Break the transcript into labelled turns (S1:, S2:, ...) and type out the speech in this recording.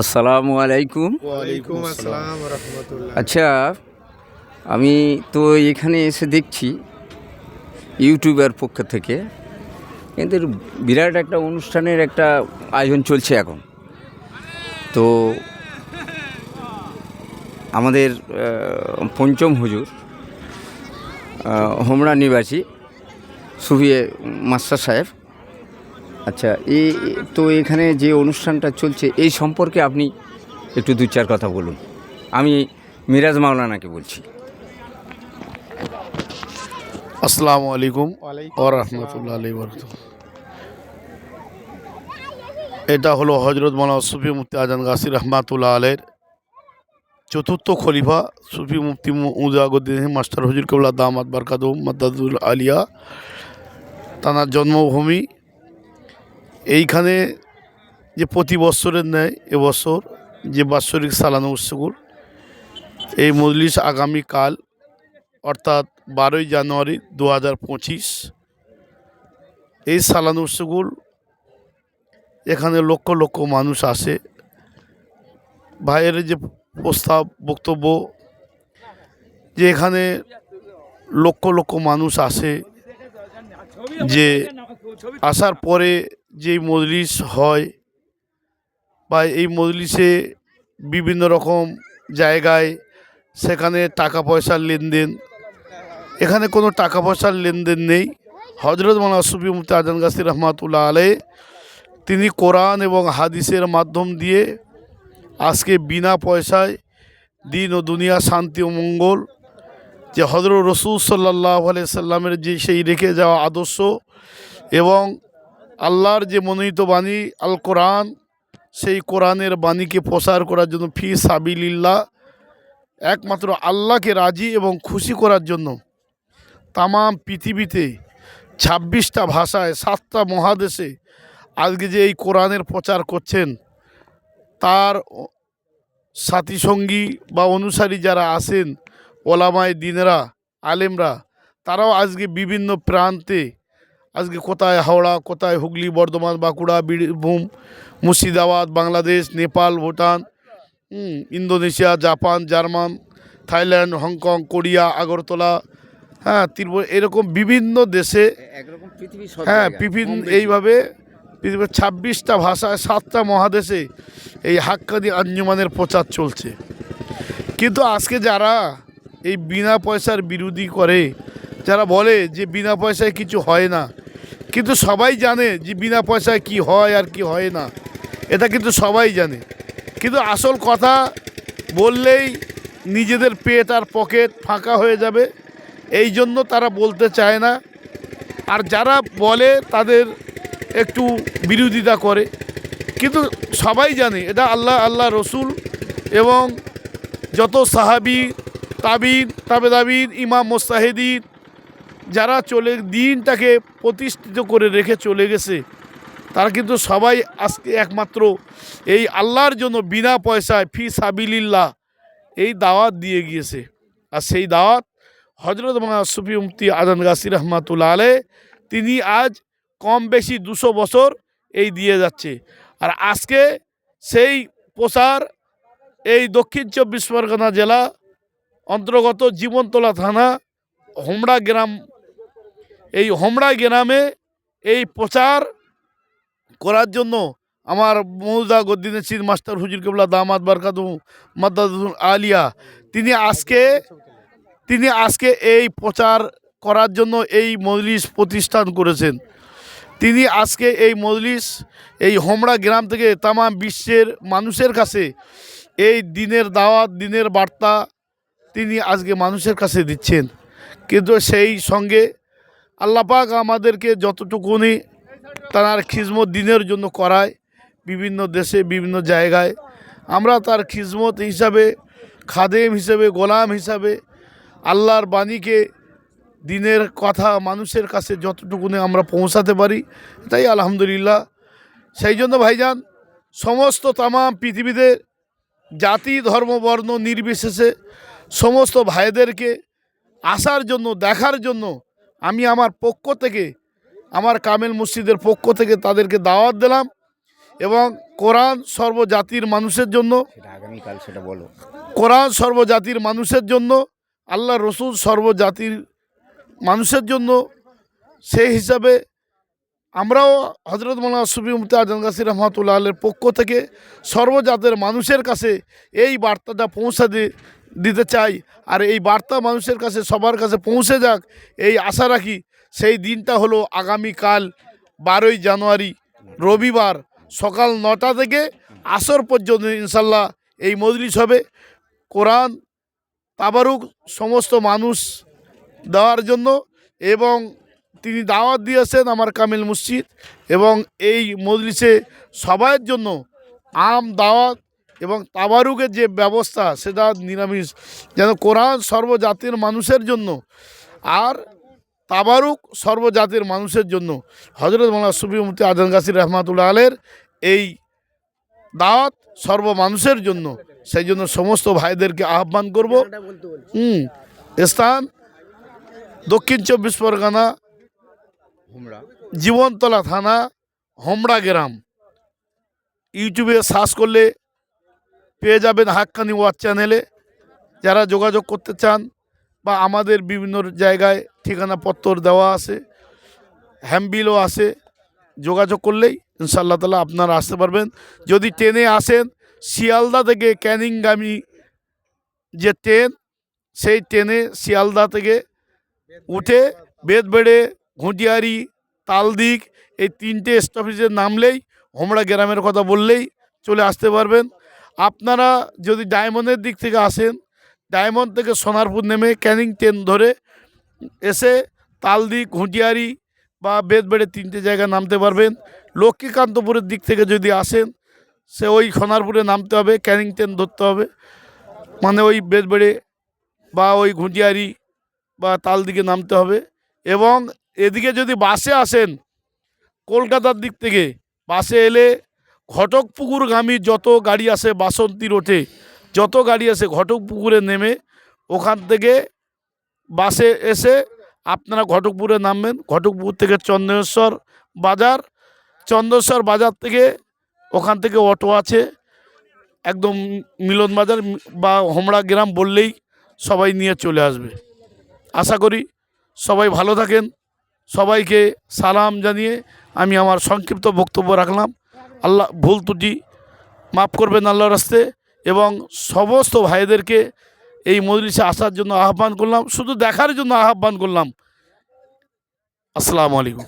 S1: আসসালামু আলাইকুম। আচ্ছা আমি তো এখানে এসে দেখছি ইউটিউবের পক্ষ থেকে। এদের বিরাট একটা অনুষ্ঠানের একটা আয়োজন চলছে এখন। তো আমাদের পঞ্চম হুজুর হোমরা নিবাসী সুফিয়ে মাস্টার সাহেব আচ্ছা এই তো এখানে যে অনুষ্ঠানটা চলছে এই সম্পর্কে আপনি একটু দু চার কথা বলুন। আমি মিরাজ মাওলানাকে বলছি।
S2: আসসালামু আলাইকুম
S3: ওয়ালাইকুম
S2: ও রহমতুল্লাহ আলী এটা হলো হজরত মৌলানা সুফি মুফতি আজান গাছি রহমাতুল্লাহ আলের চতুর্থ খলিফা সুফি মুফতি উদাগুদ্দিন মাস্টার হুজুর কবলা দামাত বারকাত মাদাদুল আলিয়া। তানার জন্মভূমি এইখানে যে প্রতি বছরের ন্যায় এবছর যে বাৎসরিক সালানো উৎসগুল এই মজলিস আগামীকাল, অর্থাৎ বারোই জানুয়ারি দু হাজার পঁচিশ, এই সালান উৎসবগুল এখানে লক্ষ লক্ষ মানুষ আসে। ভাইয়ের যে প্রস্তাব, বক্তব্য যে এখানে লক্ষ লক্ষ মানুষ আসে যে আসার পরে যেই মজলিস হয় বা এই মজলিসে বিভিন্ন রকম জায়গায় সেখানে টাকা পয়সার লেনদেন। এখানে কোনো টাকা পয়সার লেনদেন নেই। হজরত মৌলানা সুফি মুফতি আজান গাছি রহমাতুল্লাহ আলে তিনি কোরআন এবং হাদিসের মাধ্যম দিয়ে আজকে বিনা পয়সায় দিন ও দুনিয়া, শান্তি ও মঙ্গল, যে হজরত রসুল সাল্লাহ আলিয়া সাল্লামের যে সেই রেখে যাওয়া আদর্শ এবং আল্লাহর যে মনোনীত বাণী, আল কোরআন, সেই কোরআনের বাণীকে প্রসার করার জন্য ফি সাবিলিল্লাহ, একমাত্র আল্লাহকে রাজি এবং খুশি করার জন্য তামাম পৃথিবীতে ছাব্বিশটা ভাষায়, সাতটা মহাদেশে আজকে যে এই কোরআনের প্রচার করছেন, তার সাথী সঙ্গী বা অনুসারী যারা আছেন, ওলামায় দিনেরা, আলেমরা, তারাও আজকে বিভিন্ন প্রান্তে আজকে কোথায় হাওড়া কোথায় Hooghly Bardhaman Bankura Birbhum Murshidabad Bangladesh Nepal Bhutan Indonesia Japan German Thailand Hong Kong Korea Agartala হ্যাঁ ত্রিপুরা এরকম বিভিন্ন দেশে হ্যাঁ বিভিন্ন এইভাবে পৃথিবীর ছাব্বিশটা ভাষায় সাতটা মহাদেশে এই হাক্কানি আঞ্জুমানের প্রচার চলছে। কিন্তু আজকে যারা এই বিনা পয়সার বিরোধী করে যারা বলে যে বিনা পয়সায় কিছু হয় না কিন্তু সবাই জানে যে বিনা পয়সায় কি হয় আর কি হয় না। এটা কিন্তু সবাই জানে। কিন্তু আসল কথা বললেই নিজেদের পেট আর পকেট ফাঁকা হয়ে যাবে। এই জন্য তারা বলতে চায় না। আর যারা বলে তাদের একটু বিরোধিতা করে। কিন্তু সবাই জানে এটা আল্লাহ আল্লাহ রসুল এবং যত সাহাবি, তাবিন তাবে তাবিন ইমাম মোস্তাহেদিন যারা চলে, দিনটাকে প্রতিষ্ঠিত করে রেখে চলে গেছে, তারা কিন্তু সবাই আজকে একমাত্র এই আল্লাহর জন্য বিনা পয়সায়, ফি সাবিলিল্লাহ, এই দাওয়াত দিয়ে গিয়েছে। আর সেই দাওয়াত হজরত মৌলানা সুফি মুফতি আজান গাছি রহমাতুল্লা আলে তিনি আজ কম বেশি দুশো বছর এই দিয়ে যাচ্ছে। আর আজকে সেই প্রসার এই দক্ষিণ চব্বিশ পরগনা জেলা অন্তর্গত জীবনতলা থানা হোমড়া গ্রাম এই হোমড়া গ্রামে এই প্রচার করার জন্য আমার মৌজা গদ্দিনের সির মাস্টার হুজুর কেবলা দামাদ বারকাতু মাদাদুল আলিয়া, তিনি আজকে তিনি আজকে এই প্রচার করার জন্য এই মজলিস প্রতিষ্ঠান করেছেন। তিনি আজকে এই মজলিস, এই হোমড়া গ্রাম থেকে তামাম বিশ্বের মানুষের কাছে এই দিনের দাওয়াত, দিনের বার্তা তিনি আজকে মানুষের কাছে দিচ্ছেন। কিন্তু সেই সঙ্গে আল্লাপাক আমাদেরকে যতটুকুনি তার খিজমত দিনের জন্য করায়, বিভিন্ন দেশে, বিভিন্ন জায়গায়। আমরা তার খিজমত হিসাবে, খাদেম হিসাবে, গোলাম হিসাবে আল্লাহর বাণীকে দিনের কথা, মানুষের কাছে যতটুকুনি আমরা পৌঁছাতে পারি, তাই আলহামদুলিল্লাহ। সেই জন্য ভাইজান, সমস্ত তামাম পৃথিবীতে জাতি, ধর্ম, বর্ণ নির্বিশেষে সমস্ত ভাইদেরকে আসার জন্য, দেখার জন্য আমি আমার পক্ষ থেকে আমার কামেল মসজিদের পক্ষ থেকে তাদেরকে দাওয়াত দিলাম এবং কোরআন সর্বজাতির মানুষের জন্য
S1: আগামীকাল সেটা বলো।
S2: কোরআন সর্বজাতির মানুষের জন্য আল্লাহ রসুল সর্বজাতির মানুষের জন্য সেই হিসাবে আমরাও হজরত মৌলানা সুফি মুফতি আজম গাছির রহমতুল্লাহ আলের পক্ষ থেকে সর্বজাতের মানুষের কাছে এই বার্তাটা পৌঁছে দি- দিতে চাই। আর এই বার্তা মানুষের কাছে, সবার কাছে পৌঁছে যাক, এই আশা রাখি সেই দিনটা হলো আগামীকাল বারোই জানুয়ারি, রবিবার সকাল নটা থেকে আসর পর্যন্ত ইনশাল্লাহ এই মজলিস হবে। কোরআন, তাবারুক সমস্ত মানুষ দেওয়ার জন্য এবং তিনি দাওয়াত দিয়েছেন আমার কামিল মসজিদ এবং এই মজলিসে সবাইয়ের জন্য আম দাওয়াত এবং তাবারুকের যে ব্যবস্থা, সেটা নিরামিষ। যেন কোরআন সর্বজাতির মানুষের জন্য আর তাবারুক সর্বজাতির মানুষের জন্য। হজরত মৌলানা সুফিমতি আজম গাছির রহমাতুল্লাহ আলের এই দাওয়াত সর্ব মানুষের জন্য। সেই জন্য সমস্ত ভাইদেরকে আহ্বান করব। হুম, স্থান দক্ষিণ চব্বিশ পরগনা, জীবনতলা থানা, হোমড়া গ্রাম। ইউটিউবে সার্চ করলে পেয়ে যাবেন হাক্কানি ওয়াচ চ্যানেলে। যারা যোগাযোগ করতে চান বা আমাদের বিভিন্ন জায়গায় ঠিকানাপত্র দেওয়া আছে, হ্যাম্বিলও আছে, যোগাযোগ করলেই ইনশাআল্লাহ তালা আপনারা আসতে পারবেন। যদি ট্রেনে আসেন, শিয়ালদা থেকে ক্যানিংগামী যে ট্রেন, সেই ট্রেনে শিয়ালদা থেকে উঠে বেদবেড়ে ঘুঁটিয়ারি তালদিক এই তিনটে স্টপেজে নামলেই, হোমড়া গ্রামের কথা বললেই চলে আসতে পারবেন। আপনারা যদি ডায়মন্ডের দিক থেকে আসেন, ডায়মন্ড থেকে সোনারপুর নেমে ক্যানিং ট্রেন ধরে এসে তালদিক ঘুঁটিয়ারি বা বেদবেড়ে তিনটে জায়গায় নামতে পারবেন। লক্ষ্মীকান্তপুরের দিক থেকে যদি আসেন, সে ওই সোনারপুরে নামতে হবে, ক্যানিং ট্রেন ধরতে হবে। মানে ওই বেদবেড়ে বা ওই ঘুঁটিয়ারি বা তাল দিকে নামতে হবে। এবং এদিকে যদি বাসে আসেন, কলকাতার দিক থেকে, বাসে এলে ঘটকপুকুরগামী যত গাড়ি আসে বাসন্তী রোডে, যত গাড়ি আসে ঘটকপুকুরে নেমে ওখান থেকে বাসে এসে আপনারা ঘটকপুরে নামবেন। ঘটকপুর থেকে চন্দ্রেশ্বর বাজার চন্দ্রেশ্বর বাজার থেকে ওখান থেকে অটো আছে। একদম মিলন বাজার বা হোমড়া গ্রাম বললেই সবাই নিয়ে চলে আসবে। আশা করি সবাই ভালো থাকেন। সবাইকে সালাম জানিয়ে আমি আমার সংক্ষিপ্ত বক্তব্য রাখলাম। আল্লাহ ভুল ত্রুটি মাফ করবেন আল্লাহর রাস্তে এবং সমস্ত ভাইদেরকে এই মজলিসে আসার জন্য আহ্বান করলাম, শুধু দেখার জন্য আহ্বান করলাম। আসসালামু আলাইকুম।